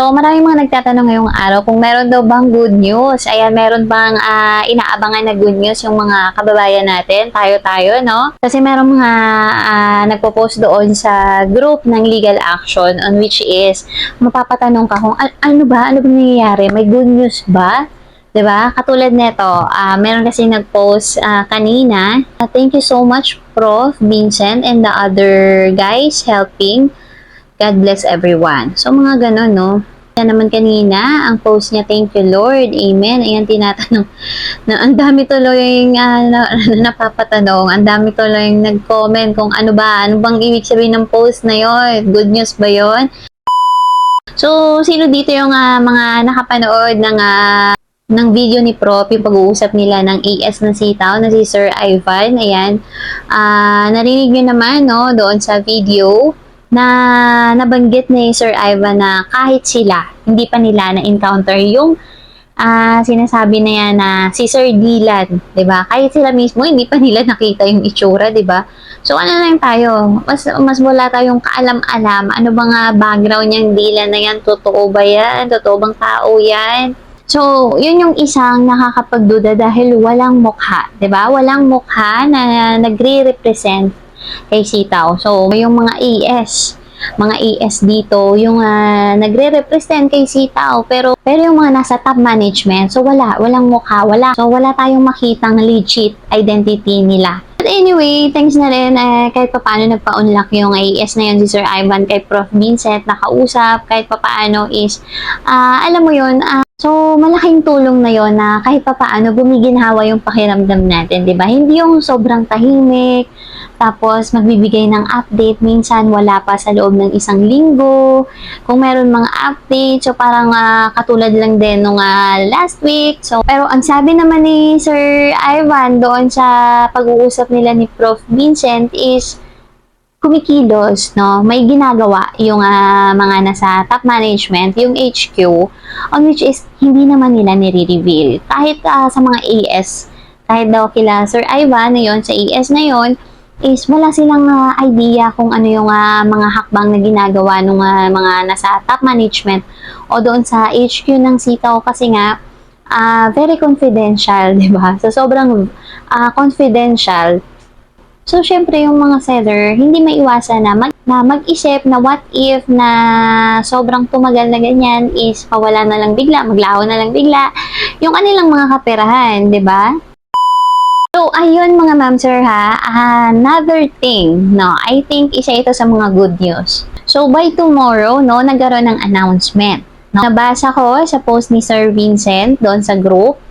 So, maraming mga nagtatanong ngayong araw kung meron daw bang good news. Ayan, meron bang ah, inaabangan na good news yung mga kababayan natin, tayo-tayo, no? Kasi meron mga ah, nagpo-post doon sa group ng legal action on which is mapapatanong ka kung "Al- ano ba, ano ba nangyayari? May good news ba? 'Di ba? Katulad nito, ah meron kasi nag-post ah, kanina. Ah, thank you so much Prof. Vincent and the other guys helping. God bless everyone. So mga ganun, no? Yan naman kanina, ang post niya, thank you Lord, amen. Ayan tinatanong, na ang dami tuloy yung ah, na, napapatanong, ang dami tuloy nag-comment kung ano ba, ano bang ibig sabihin ng post na yon good news ba yon So, sino dito yung ah, mga nakapanood ng ah, ng video ni Prof, yung pag-uusap nila ng AS ng sitaw na si Sir Ivan. Ayan. Ah, narinig nyo naman, no, doon sa video na nabanggit ni Sir Ivan na kahit sila, hindi pa nila na-encounter yung ah sinasabi na yan na si Sir Dylan, ba? Kahit sila mismo hindi pa nila nakita yung itsura, ba? So ano lang tayo, mas mas wala tayong kaalam-alam. Ano ba nga background niyang Dylan na yan? Totoo ba yan? Totoo bang tao yan? So, yun yung isang nakakapagduda dahil walang mukha, ba? Walang mukha na nagre-represent kay Sitaw. So, yung mga AS, mga AS dito, yung ah, nagre-represent kay Sitaw, pero pero yung mga nasa top management, so wala, walang mukha, wala. So, wala tayong makitang legit identity nila. But anyway, thanks na rin eh, kahit papaano nagpa-unlock yung AS na yun si Sir Ivan kay Prof. Vincent, nakausap, kahit papaano is, ah, alam mo yun, ah, So, malaking tulong na yon na kahit papaano gumiginhawa yung pakiramdam natin, di ba? Hindi yung sobrang tahimik, tapos magbibigay ng update, minsan wala pa sa loob ng isang linggo. Kung meron mga update, so parang ah, katulad lang din nung ah, last week. So, pero ang sabi naman ni Sir Ivan doon sa pag-uusap nila ni Prof. Vincent is, kumikilos, no? May ginagawa yung ah, mga nasa top management, yung HQ, on which is hindi naman nila nire-reveal. Kahit ah, sa mga AS, kahit daw kila Sir Ivan na yon sa AS na yon is wala silang ah, idea kung ano yung ah, mga hakbang na ginagawa ng mga nasa top management o doon sa HQ ng sitaw kasi nga ah, very confidential, di ba? So, sobrang ah, confidential So, syempre, yung mga seller, hindi maiwasan na, mag, na mag-isip na what if na sobrang tumagal na ganyan is pawala na lang bigla, maglaho na lang bigla, yung kanilang mga kaperahan, di ba? So, ayun mga ma'am sir ha, another thing, no, I think isa ito sa mga good news. So, by tomorrow, no, nagkaroon ng announcement. No? Nabasa ko sa post ni Sir Vincent doon sa group,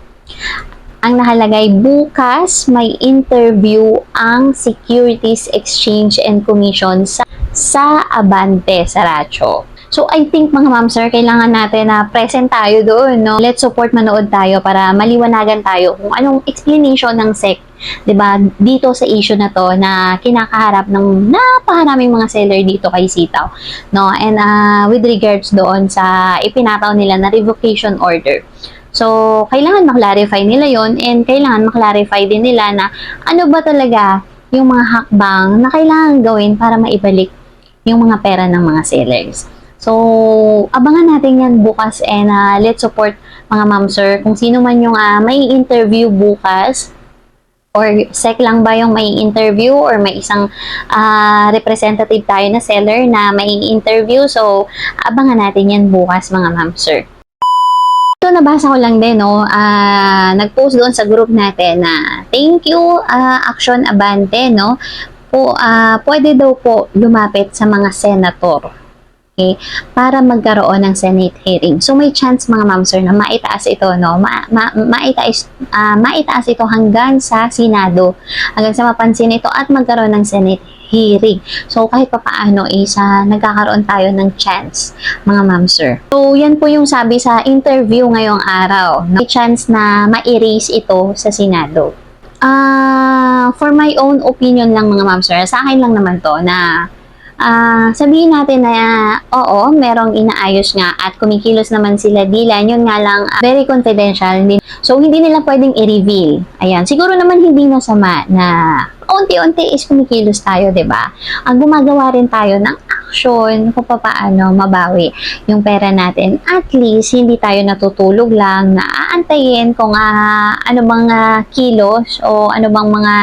ang nakalagay bukas may interview ang Securities Exchange and Commission sa, sa Abante, Saracho. So, I think mga ma'am sir, kailangan natin na present tayo doon, no? Let's support manood tayo para maliwanagan tayo kung anong explanation ng SEC, 'di ba? Dito sa issue na to na kinakaharap ng napakaraming mga seller dito kay Sitaw, no? And ah, with regards doon sa ipinataw nila na revocation order. So, kailangan maklarify nila yon and kailangan maklarify din nila na ano ba talaga yung mga hakbang na kailangan gawin para maibalik yung mga pera ng mga sellers. So, abangan natin yan bukas and ah, let's support mga ma'am sir. Kung sino man yung ah, may interview bukas, or sec lang ba yung may interview or may isang ah, representative tayo na seller na may interview. So, abangan natin yan bukas mga ma'am sir. Nabasa ko lang din, no? Ah, nag-post doon sa group natin na thank you, ah, Action Abante, no? Po, ah, pwede daw po lumapit sa mga senator. Okay? Para magkaroon ng Senate hearing. So, may chance mga ma'am sir na maitaas ito, no? Ma, ma, maitaas, ah, maitaas ito hanggang sa Senado. Hanggang sa mapansin ito at magkaroon ng Senate hearing. So, kahit papaano is ah, nagkakaroon tayo ng chance, mga ma'am sir. So, yan po yung sabi sa interview ngayong araw. No? May chance na ma-erase ito sa Senado. Ah, for my own opinion lang mga ma'am sir, sa akin lang naman to na ah sabihin natin na oo, merong inaayos nga at kumikilos naman sila Dylan, yun nga lang ah, very confidential. So, hindi nila pwedeng i-reveal. Ayan, siguro naman hindi masama na unti-unti is kumikilos tayo, 'di ba? Ang gumagawa rin tayo ng action kung paano mabawi yung pera natin. At least, hindi tayo natutulog lang na aantayin kung ah, ano bang ah, kilos o ano bang mga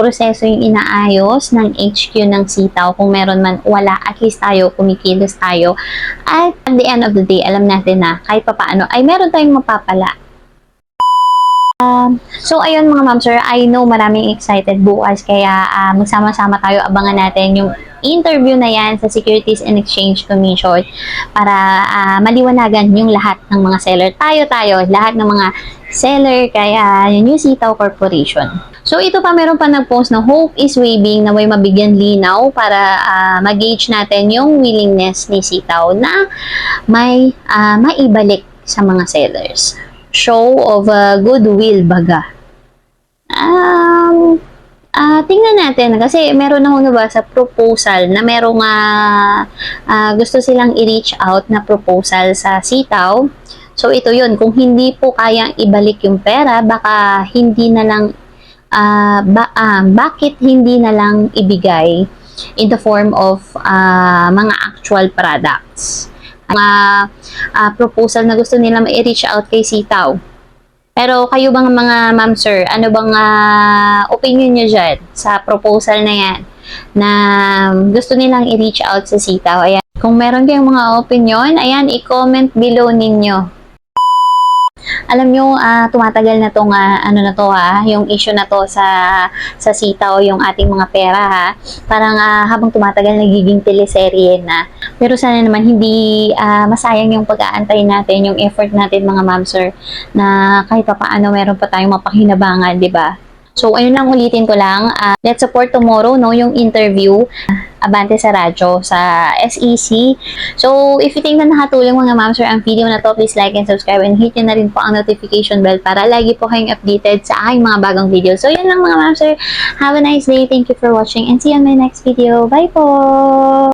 proseso yung inaayos ng HQ ng sitaw. Kung meron man, wala. At least tayo, kumikilos tayo. At at the end of the day, alam natin na kahit papaano ay meron tayong mapapala. Um, so, ayun mga ma'am sir, I know maraming excited bukas kaya ah, magsama-sama tayo, abangan natin yung interview na yan sa Securities and Exchange Commission para ah, maliwanagan yung lahat ng mga seller. Tayo-tayo, lahat ng mga seller kaya yung New Sitaw Corporation. So, ito pa, meron pa nag-post na hope is waving na may mabigyan linaw para ah, mag-gauge natin yung willingness ni Sitaw na may ah, maibalik sa mga sellers. Show of uh, goodwill baga. Um, ah tingnan natin kasi meron akong nabasa proposal na merong ah, ah, gusto silang i-reach out na proposal sa sitaw. So ito yun, kung hindi po kayang ibalik yung pera, baka hindi na lang ah, ba, ah, bakit hindi na lang ibigay in the form of ah, mga actual products. Mga ah, proposal na gusto nila ma-reach out kay Sitaw. Pero kayo bang mga ma'am sir, ano bang ah, opinion nyo dyan sa proposal na yan na gusto nilang i-reach out sa Sitaw? Ayan. Kung meron kayong mga opinion, ayan, i-comment below ninyo. Alam nyo, ah, tumatagal na tong ah, ano na to ha, yung issue na to sa sa Sitaw, yung ating mga pera ha. Parang ah, habang tumatagal nagiging teleserye na. Pero sana naman hindi ah, masayang yung pag-aantay natin, yung effort natin mga ma'am sir, na kahit pa paano meron pa tayong mapakinabangan, di ba? So, ayun lang, ulitin ko lang. ah, let's support tomorrow, no, yung interview. Abante sa radyo, sa SEC. So, if you think na nakatulong mga ma'am sir ang video na to, please like and subscribe and hit nyo na rin po ang notification bell para lagi po kayong updated sa aking mga bagong video. So, yun lang mga ma'am sir. Have a nice day. Thank you for watching and see you on my next video. Bye po!